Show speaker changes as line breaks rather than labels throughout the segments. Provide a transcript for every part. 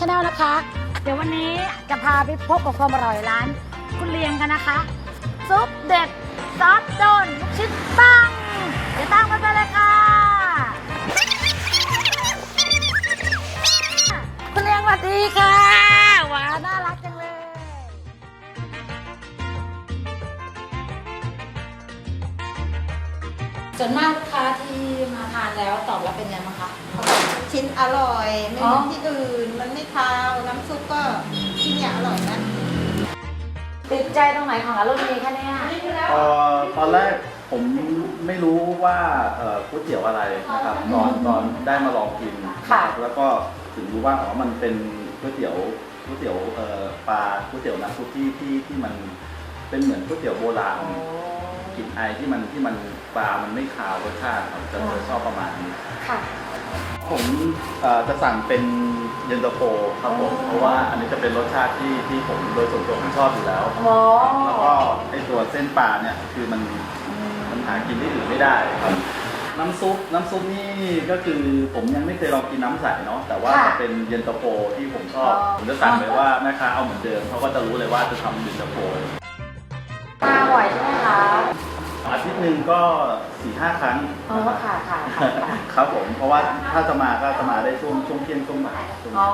ชแนะคะ เดี๋ยววันนี้จะพาไปพบกับความอร่อยร้าน คุณเลียงกันนะคะซุปเด็ดซอสโดนลูกชิ้นตั้งเดี๋ยวตั้งกันไปเลยค่ะ คุณเลียงสวัสดีค่ะ ส่วนมากลูกค้าที่มาทานแล้วตอบรับเป็นไงบ้างคะ
ชิ้นอร่อยไม่
อ๋
เห
อ
มือนที่อื่น มันไม่คาว น้ำซุปก็ที่เนี่ยอร่อยนะ
ติดใจตรงไหนของอารมณ์ดีคะเนี่ย
เอ่อตอนแรกผมไม่รู้ว่าเอ่อก๋วยเตี๋ยวอะไรนะครับตอนตอนได้มาลองกินนะครับแล้วก็ถึงรู้ว่าอ๋อมันเป็นก๋วยเตี๋ยวก๋วยเตี๋ยวเอ่อปลาก๋วยเตี๋ยวน้ำซุปที่ที่ที่มันเป็นเหมือนก๋วยเตี๋ยวโบราณก ลิ่นไอที่มันที่มันปลา มันไม่คาวรสชาติครับจะจะชอบประมาณนี้
ค่ะ
ผมเอ่อจะสั่งเป็นเย็นตาโฟครับผม เพราะว่าอันนี้จะเป็นรสชาติที่ที่ผมโดยส่วนตัวผมชอบอยู่แล้ว
โอ้
แล้วก็ไอตัวเส้นปลาเนี่ยคือมันมันหากินที่อื่นไม่ได้ครับ น้ำซุปน้ำซุปนี่ก็คือผมยังไม่เคยลองกินน้ำใสเนาะแต่ว่าจะเป็นเย็นตาโฟที่ผมชอบผมจะสั่งเลยว่าแม่ค้าเอาเหมือนเดิมเขาก็จะรู้เลยว่าจะทำเย็นตาโฟ
ห
นึ่งก็สี่ห้าครั้ง
อ๋อค่ะค่ะค่ะค่ะ
ครับผม เพราะว่าถ้าจะมาก็จะมาได้ช่วงช่วงเที่ยงช่วงบ่ายช่วง
อ๋อ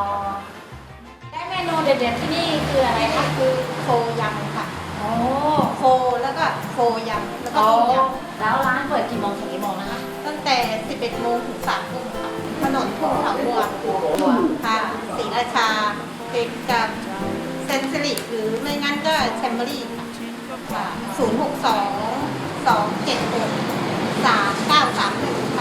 ได้เมนูเด็ดๆที่นี่คืออะไร
อันนี้
คะ
คือโคยำค่ะ
โอ้
โคแล้วก็โคยำแล้วก็
โอ้
ต้มย
แล้วร้านเปิดกี่โมงถึงกี่โมงนะคะำ
ตั้งแต่ 11โมงถึง3ทุ่มค่ะถนนทุ่งเขาบัวค่ะศรีราชาติดกับเซนซิลิหรือไม่งั้นก็แชมเบอรี่ค่ะ062 276 3931 สองเจ็ดหกสามเก้าสามหนึ่ง